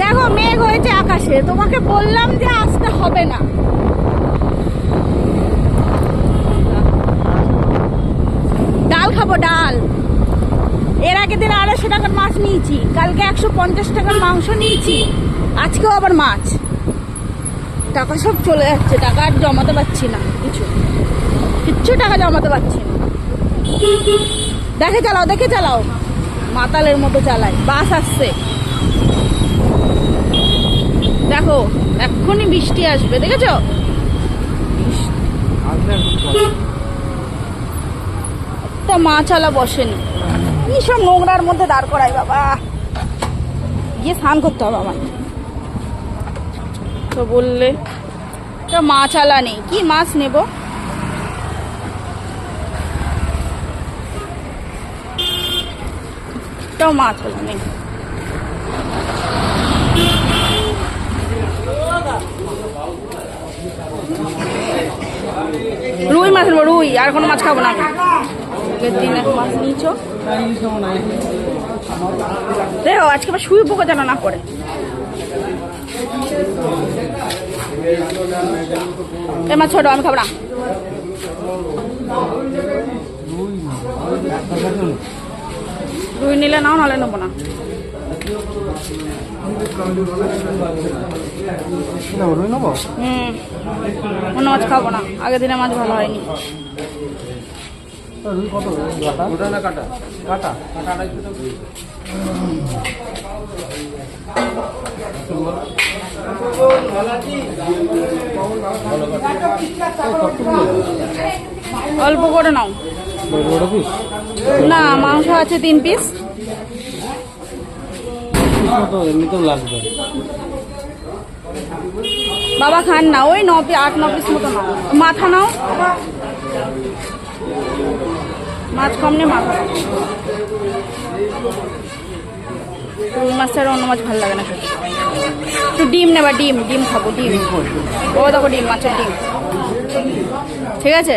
দেখো, মেঘ হয়েছে আকাশে। তোমাকে বললাম যে আসতে হবে না। ডাল খাব, ডাল। এর আগের দিন আড়াইশো টাকার মাছ নিয়েছি। কালকে একশো পঞ্চাশ টাকার মাংস নিয়েছি। আজকেও আবার মাছ। টাকা সব চলে যাচ্ছে, টাকা আর জমাতে পারছি না কিছু। কিচ্ছু টাকা জমাতে পারছি না। দেখে চালাও দেখে চালাও। মাতালের মতো চালায়, বাস আসছে। দেখো, এক্ষুনি বৃষ্টি আসবে, দেখেছ? একটা মাছালা বসেনি। কি সব নোংরার মধ্যে দাঁড় করাই বাবা। গিয়ে স্নান করতে হবে আমার তো বললে তো মাছালা নেই। কি মাছ নেব? তাও মাছ হলো নেই রুই মাছ নেব রুই। আর কোনো মাছ খাব না দিন এক মাছ নিয়েছো। দেখো আজকে আবার শুয়ে পোকা যেন না করে এ মাছ ছোট, আমি খাব না। রুই নিলে নাও নাহলে নেব না। রুই নেব? হুম অন্য মাছ খাব না। আগের দিনে মাছ ভালো হয়নি। রুই কত? কাটা না কাটা? কাটা? কাটা। অল্প করে নাও। না মাংস আছে তিন পিস বাবা খান না ওই ন আট ন পিস মতো নাও। মাথা নাও। মাছ কম নে মাথা। রুই মাছ ছাড়া অন্য মাছ ভালো লাগে না একটু ডিম নেবা ডিম ডিম খাব ডিম। ও দেখো ডিম মাছের ডিম। ঠিক আছে?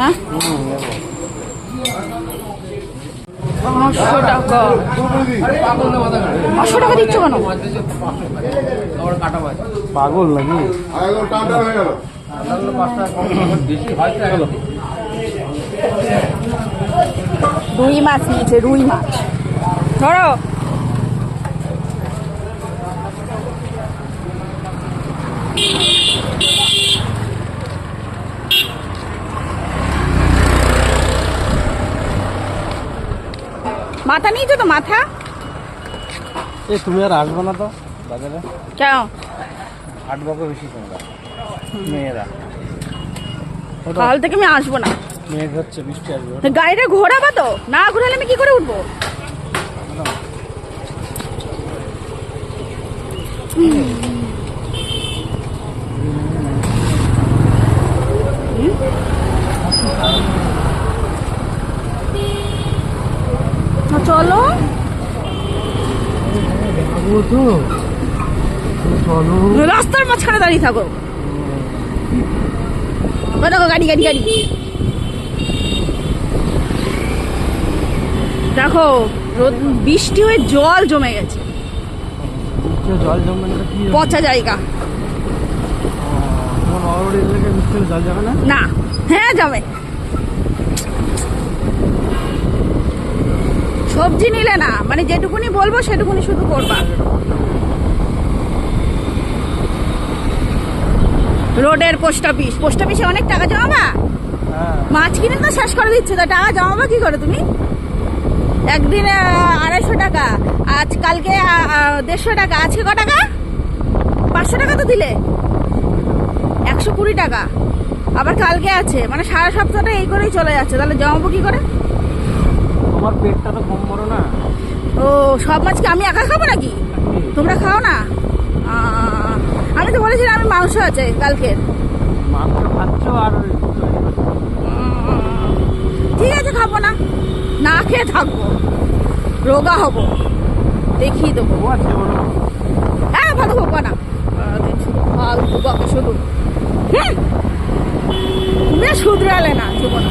হ্যাঁ? পাঁচশো টাকা। পাঁচশো টাকা দিচ্ছ কেন? পাগল নাকি? রুই মাছ নিয়েছে রুই মাছ। ধরো। মাথা নিয়েছো তো মাথা? এ তুমি আর আসবে না তো বাজারে? কেন? আট বকে বেশি তোমরা মেয়েরা। কাল থেকে আমি আসব না। মেঘ হচ্ছে বৃষ্টি আসবে গাড়িটা ঘোরাবা তো না ঘোরালে আমি কি করে উঠবো না, চলো। রাস্তার মাঝখানে দাঁড়িয়ে থাকো। দেখো গাড়ি গাড়ি গাড়ি। দেখো রোদ বৃষ্টি হয়ে জল জমে গেছে। জল হবে? পচা জায়গা। না। হ্যাঁ যাবে। সবজি নিলে না মানে যেটুকুনি বলব সেটুকুনি শুধু করবা। রোডের পোস্ট অফিস পোস্ট অফিসে অনেক টাকা জমাবা? হ্যাঁ। মাছ কিনে তো শেষ করে দিচ্ছে তো টাকা জমাবা কি করে তুমি? একদিনে আড়াইশো টাকা আজ কালকে দেড়শো টাকা আজকে ক টাকা? পাঁচশো টাকা তো দিলে। একশো কুড়ি টাকা। আবার কালকে আছে মানে সারা সপ্তাহটা এই করেই চলে যাচ্ছে তাহলে জমাবো কি করে? তোমার পেটটা তো কম বড় না। ও সব মাছ কি আমি একা খাব নাকি? হ্যাঁ। তোমরা খাও না? আমি তো বলেছিলাম আমি মাংস আছে কালকের মাংস খাচ্ছ আর ঠিক আছে খাব না। না খেয়ে থাকব। রোগা হব। দেখিয়ে দেবো। হ্যাঁ ভালো হব না। ফালতু বাপে শুধু। হুম। তুমি শুধরালে না জীবন